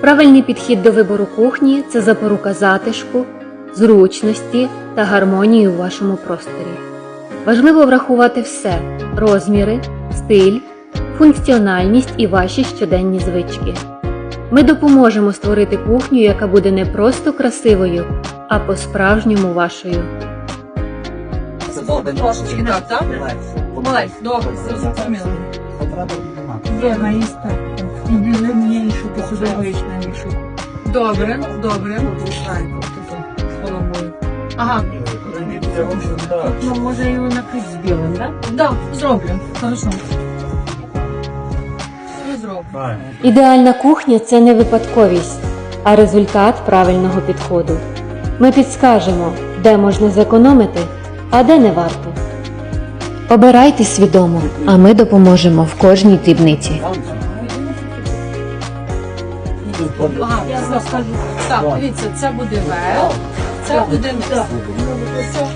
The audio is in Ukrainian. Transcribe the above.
Правильний підхід до вибору кухні це запорука затишку, зручності та гармонії у вашому просторі. Важливо врахувати все: розміри, стиль, функціональність і ваші щоденні звички. Ми допоможемо створити кухню, яка буде не просто красивою, а по-справжньому вашою. Збоку трошечки так, так? Помаленьку, добре, зрозуміло. Є наїста. І біли мені, що ти сюди вийшла, і що. Добре, добре. Ага, Ну, може, його накрити з білим, так? да, зроблю. Хорошо. Все зроблю. Ідеальна кухня це не випадковість, а результат правильного підходу. Ми підскажемо, де можна зекономити, а де не варто. Обирайте свідомо, а ми допоможемо в кожній дрібниці. Ага, я зараз скажу. Так, дивіться, це буде верх, це буде низ. Все,